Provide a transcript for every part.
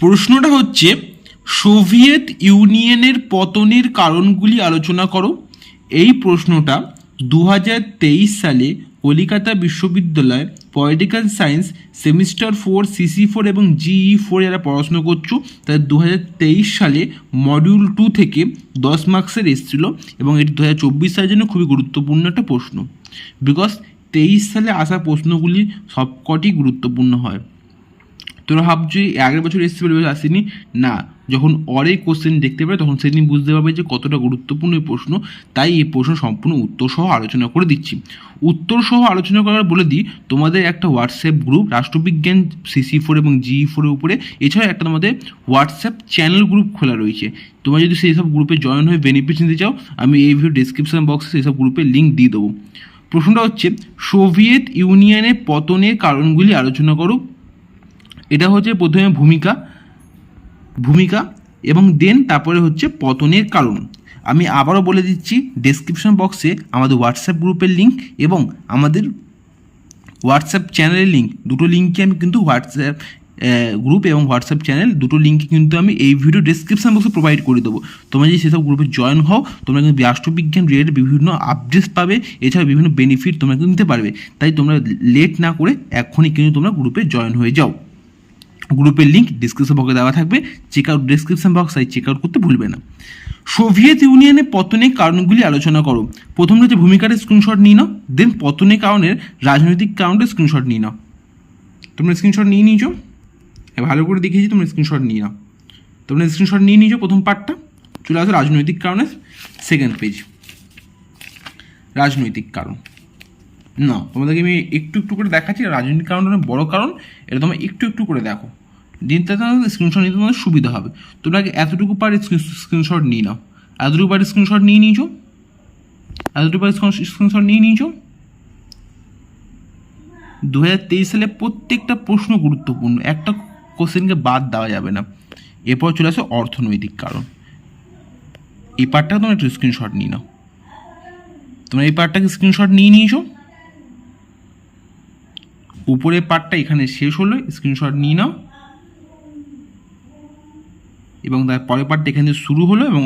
প্রশ্নটা হচ্ছে, সোভিয়েত ইউনিয়নের পতনের কারণগুলি আলোচনা করো। এই প্রশ্নটা দু হাজার তেইশ সালে কলিকাতা বিশ্ববিদ্যালয় political science semester four, CC four এবং জিই ফোর যারা পড়াশোনা করছ। তাদের দু হাজার তেইশ সালে মডিউল টু থেকে দশ মার্কসের এসেছিল এবং এটি দু হাজার চব্বিশ সালের জন্য খুবই গুরুত্বপূর্ণ একটা প্রশ্ন। বিকজ তেইশ সালে আসা প্রশ্নগুলি সবকটি গুরুত্বপূর্ণ হয়। তোরা ভাবছ আগের বছর এসেছে বলে আসেনি। না, যখন অরে কোশ্চেন দেখতে পাবে, তখন সেদিন বুঝতে পারবে যে কতটা গুরুত্বপূর্ণ এই প্রশ্ন। তাই এই প্রশ্ন সম্পূর্ণ উত্তর সহ আলোচনা করে দিচ্ছি। উত্তর সহ আলোচনা করার বলে দিই, তোমাদের একটা হোয়াটসঅ্যাপ গ্রুপ রাষ্ট্রবিজ্ঞান সিসি ফোর এবং জি ফোরের উপরে। এছাড়া একটা তোমাদের হোয়াটসঅ্যাপ চ্যানেল গ্রুপ খোলা রয়েছে। তোমরা যদি সেই সব গ্রুপে জয়েন হয়ে বেনিফিট নিতে চাও, আমি এই ভিডিও ডিসক্রিপশন বক্সে সেই সব গ্রুপে লিঙ্ক দিয়ে দেবো। প্রশ্নটা হচ্ছে সোভিয়েত ইউনিয়নের পতনের কারণগুলি আলোচনা করো। এটা হচ্ছে প্রথমে ভূমিকা ভূমিকা এবং দেন তারপরে হচ্ছে পতনের কারণ। আমি আবারও বলে দিচ্ছি ডেসক্রিপশন বক্সে আমাদের হোয়াটসঅ্যাপ গ্রুপের লিঙ্ক এবং আমাদের হোয়াটসঅ্যাপ চ্যানেলের লিঙ্ক দুটো লিঙ্কে আমি কিন্তু হোয়াটসঅ্যাপ গ্রুপ এবং হোয়াটসঅ্যাপ চ্যানেল দুটো লিঙ্কে কিন্তু আমি এই ভিডিও ডেসক্রিপশন বক্সে প্রোভাইড করে দেবো। তোমরা যদি সেসব গ্রুপে জয়েন হও, তোমরা কিন্তু রাষ্ট্রবিজ্ঞান রিলেটেড বিভিন্ন আপডেটস পাবে, এছাড়া বিভিন্ন বেনিফিট তোমরা কিন্তু নিতে পারবে। তাই তোমরা লেট না করে এখনই কিন্তু তোমরা গ্রুপে জয়েন হয়ে যাও। গ্রুপের লিঙ্ক ডিসক্রিপশন বক্সে দেওয়া থাকবে। চেক আউট ডিসক্রিপশন বক্স তাই চেক আউট করতে ভুলবে না। সোভিয়েত ইউনিয়নের পতনের কারণগুলি আলোচনা করো। প্রথম হচ্ছে ভূমিকার স্ক্রিনশট নিয়ে নাও দেন পতনের কারণের রাজনৈতিক কারণের স্ক্রিনশট নিয়ে নাও। তোমরা স্ক্রিনশট নিয়ে নিয়েছো? ভালো করে দেখিয়েছি, তোমরা স্ক্রিনশট নিয়ে নাও। তোমরা স্ক্রিনশট নিয়ে নিয়েছো প্রথম পার্টটা চলে আসো রাজনৈতিক কারণে সেকেন্ড পেজ রাজনৈতিক কারণ। না, তোমাদেরকে আমি একটু একটু করে দেখাচ্ছি রাজনৈতিক কারণ অনেক বড়ো কারণ, এটা তোমরা একটু একটু করে দেখো। দিনটা তোমাদের স্ক্রিনশট নিতে তোমাদের সুবিধা হবে। তোমরা এতটুকু পারে স্ক্রিনশট নিয়ে নাও। এতটুকু পারে স্ক্রিনশট নিয়ে নিয়েছো? এতটুকু পারে স্ক্রিনশট নিয়ে নিয়েছো? দু হাজার তেইশ সালে প্রত্যেকটা প্রশ্ন গুরুত্বপূর্ণ। একটা কোশ্চেনকে বাদ দেওয়া যাবে না। এরপর চলে আসে অর্থনৈতিক কারণ। এই পার্টটা তোমরা একটু স্ক্রিনশট নিয়ে নাও। তোমরা এই পার্টটাকে স্ক্রিনশট নিয়ে নিয়েছো? উপরের পার্টটা এখানে শেষ হলো স্ক্রিনশট নিয়ে নাও। এবং তার পরের পার্টটা এখানে শুরু হলো এবং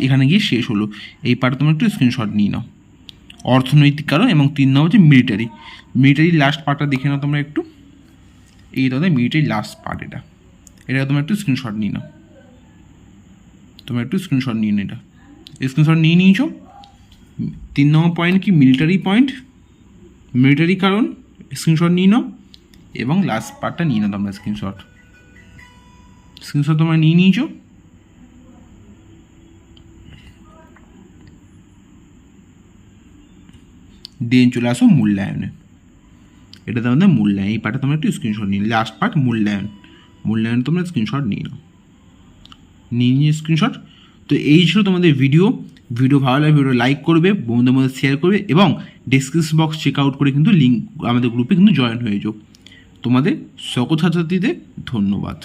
এখানে গিয়ে শেষ হলো। এই পার্টটা তোমরা একটু স্ক্রিনশট নিয়ে নাও। অর্থনৈতিক কারণ এবং তিন নাম হচ্ছে মিলিটারি মিলিটারি লাস্ট পার্টটা দেখে নাও তোমরা একটু। এই তাদের মিলিটারি লাস্ট পার্ট এটা। এটা তোমরা একটু স্ক্রিনশট নিয়ে নাও। তোমরা একটু স্ক্রিনশট নিয়ে নাও এটা। স্ক্রিনশট নিয়ে নিয়েছো। তিন নম্বর পয়েন্ট কি? মিলিটারি পয়েন্ট মিলিটারি কারণ। স্ক্রিনশট নিয়ে নাও এবং লাস্ট পার্টটা নিয়ে নাও, তোমরা স্ক্রিনশট স্ক্রিনশট তোমরা নিয়ে নিয়েছো। দেন চলে আসো মূল্যায়নে। এটা তোমাদের মূল্যায়ন, এই পার্টটা তোমরা একটু স্ক্রিনশট নিয়ে লাস্ট পার্ট মূল্যায়ন। মূল্যায়ন তোমরা স্ক্রিনশট নিয়ে নাও। নিয়ে নিয়ে স্ক্রিনশট তো এই ছিল তোমাদের ভিডিও ভিডিও ভালো লাগে ভিডিও লাইক করবে, বন্ধুদের মধ্যে শেয়ার করবে এবং ডিসক্রিপশন বক্স চেক আউট করে কিন্তু লিঙ্ক আমাদের গ্রুপে কিন্তু জয়েন হয়ে যাও। তোমাদের সকল ছাত্রছাত্রীদের ধন্যবাদ।